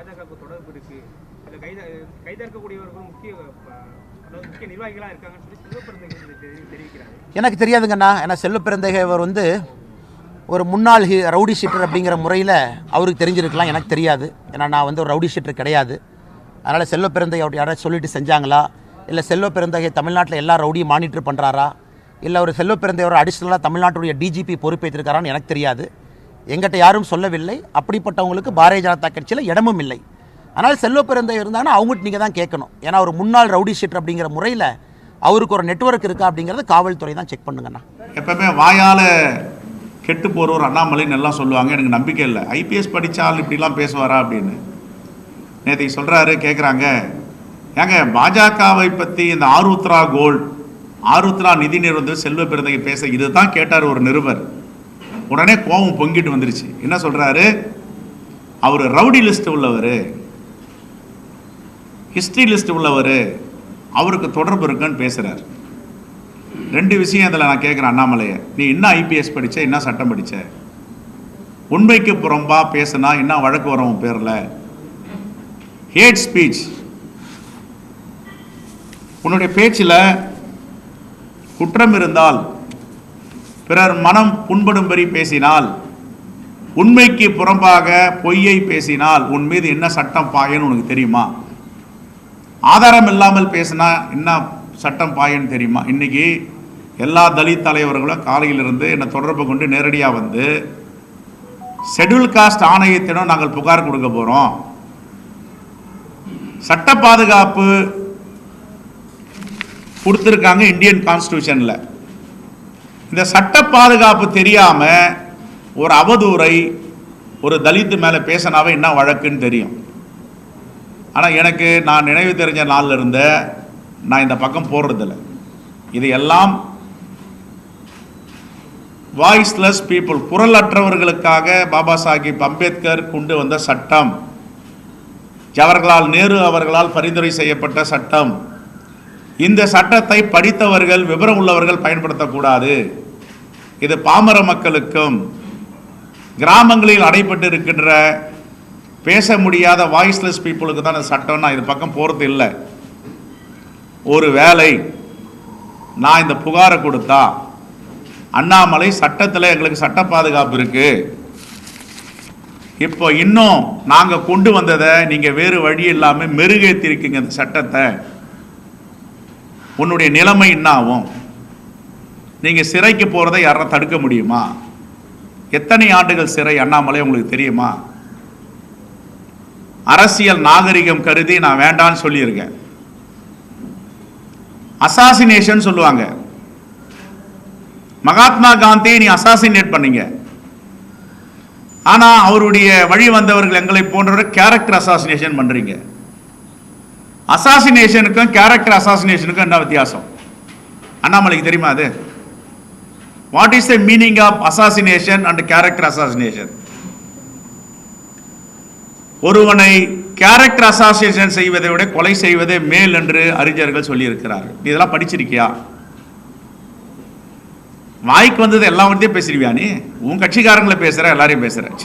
பாஜகவுக்கு தொடர்பு இருக்கு. இதுல கைதா கைதா இருக்கக்கூடியவர்கள் முக்கிய முக்கிய நிர்வாகிகளாக இருக்காங்கன்னு சொல்லி சிவபிரந்தகர் தெரிவிக்கிறாங்க. எனக்கு தெரியாதுங்கண்ணா. ஏன்னா செல்வ அவர் வந்து ஒரு முன்னாள் ஹி ரவுடி ஷீட்டர் அப்படிங்கிற முறையில் அவருக்கு தெரிஞ்சிருக்கலாம். எனக்கு தெரியாது. ஏன்னா நான் வந்து ஒரு ரவுடி ஷீட்டர் கிடையாது. அதனால் செல்வ பிறந்தகை அவர் யாராவது சொல்லிட்டு செஞ்சாங்களா? இல்லை செல்வ பிறந்தகை தமிழ்நாட்டில் எல்லா ரவுடியும் மானிட்டர் பண்ணுறாரா இல்லை ஒரு செல்வ அடிஷ்னலாக தமிழ்நாட்டுடைய டிஜிபி பொறுப்பேற்றிருக்காரான்னு எனக்கு தெரியாது. எங்கிட்ட யாரும் சொல்லவில்லை. அப்படிப்பட்டவங்களுக்கு பாரதிய ஜனதா கட்சியில் இடமும் இல்லை. ஆனால் செல்வ பிறந்தை இருந்தாங்கன்னா அவங்ககிட்ட நீங்கள் தான் கேட்கணும். ஏன்னா ஒரு முன்னாள் ரவுடி ஷீட் அப்படிங்கிற முறையில் அவருக்கு ஒரு நெட்வொர்க் இருக்கா அப்படிங்கிறத காவல்துறை தான் செக் பண்ணுங்கண்ணா எப்பவுமே வாயால் கெட்டு போகிறவர் அண்ணாமலைன்னு எல்லாம் சொல்லுவாங்க. எனக்கு நம்பிக்கை இல்லை. ஐபிஎஸ் படித்தால் இப்படிலாம் பேசுவாரா அப்படின்னு. நேற்று சொல்கிறாரு கேட்குறாங்க ஏங்க பாஜகவை பற்றி இந்த ஆருத்ரா கோல்ட் ஆருத்ரா நிதி நிறுவனத்தில் செல்வ பிறந்தகை பேச இதுதான் கேட்டார் ஒரு நிருபர். உடனே கோபம் பொங்கிட்டு வந்துருச்சு. என்ன சொல்கிறாரு அவர் ரவுடி லிஸ்ட் உள்ளவர். ஹிஸ்ட்ரி லிஸ்ட் உள்ளவர். அவருக்கு தொடர்பு இருக்குன்னு பேசுகிறார் ரெண்டு விஷயம் இதில் நான் கேட்குறேன் அண்ணாமலையை. நீ என்ன ஐபிஎஸ் படித்த என்ன சட்டம் படித்த உண்மைக்கு புறம்பா பேசுனா என்ன வழக்கு வரும் உன் பேரில்? ஹேட் ஸ்பீச் உன்னுடைய பேச்சில் குற்றம் இருந்தால் பிறர் மனம் புண்படும்படி பேசினால் உண்மைக்கு புறம்பாக பொய்யை பேசினால் உன் மீது என்ன சட்டம் பாயன்னு உனக்கு தெரியுமா? ஆதாரம் இல்லாமல் பேசினா என்ன சட்டம் பாயன்னு தெரியுமா? இன்னைக்கு எல்லா தலித் தலைவர்களும் காலையிலிருந்து என்னை தொடர்பு கொண்டு நேரடியாக வந்து ஷெட்யூல் காஸ்ட் ஆணையத்திடம் நாங்கள் புகார் கொடுக்க போகிறோம் சட்ட பாதுகாப்பு கொடுத்துருக்காங்க இந்தியன் கான்ஸ்டியூஷனில் இந்த சட்ட பாதுகாப்பு தெரியாமல் ஒரு அவதூறை ஒரு தலித்து மேலே பேசினாவே என்ன வழக்குன்னு தெரியும். ஆனால் எனக்கு நான் நினைவு தெரிஞ்ச நாள்ல இருந்த நான் இந்த பக்கம் போடுறதில்ல இது எல்லாம் வாய்ஸ்லெஸ் பீப்புள் குரலற்றவர்களுக்காக பாபா சாஹிப் அம்பேத்கர் கொண்டு வந்த சட்டம். ஜவஹர்லால் நேரு அவர்களால் பரிந்துரை செய்யப்பட்ட சட்டம். இந்த சட்டத்தை படித்தவர்கள் விவரம் உள்ளவர்கள் பயன்படுத்தக்கூடாது. இது பாமர மக்களுக்கும் கிராமங்களில் அடைபட்டு இருக்கின்ற பேச முடியாத வாய்ஸ்லெஸ் பீப்புளுக்கு தான் இந்த சட்டம் நான் இது பக்கம் போகிறது இல்லை. ஒரு வேலை நான் இந்த புகாரை கொடுத்தா அண்ணாமலை சட்டத்தில் எங்களுக்கு சட்ட பாதுகாப்பு இருக்கு. இப்போ இன்னும் நாங்கள் கொண்டு வந்ததை நீங்கள் வேறு வழி இல்லாமல் மெருகேற்றிருக்கீங்க இந்த சட்டத்தை. உன்னுடைய நிலைமை என்ன ஆகும் நீங்கள் சிறைக்கு போகிறதை யாரும் தடுக்க முடியுமா? எத்தனை ஆண்டுகள் சிறை? அண்ணாமலை உங்களுக்கு தெரியுமா? அரசியல் நாகரிகம் கருதி நான் வேண்டான்னு சொல்லியிருக்கேன். அசாசினேஷன் சொல்லுவாங்க. மகாத்மா காந்தியை நீ அசாசினேட் பண்ணீங்க. ஆனா அவருடைய வழி வந்தவர்கள் எங்களை போன்றவர் கேரக்டர் அசாசினேஷன் பண்றீங்க. அசாசினேஷனுக்கும் கேரக்டர் அசாசினேஷனுக்கும் என்ன வித்தியாசம்? அண்ணாமலைக்கு தெரியுமா அது? What is the meaning of assassination and character assassination ஒருவனை கேரக்டர் அசாசினேஷன் செய்வதை விட கொலை செய்வதே மேல் என்று அறிஞர்கள் சொல்லியிருக்கிறார்கள். நீ இதெல்லாம் படிச்சிருக்கியா? வாய்க்கு வந்தது எல்லா வார்த்தையும் பேசிடுவியா நீ? உன் கட்சிக்காரங்களை பேசுகிற எல்லாரையும் பேசுற.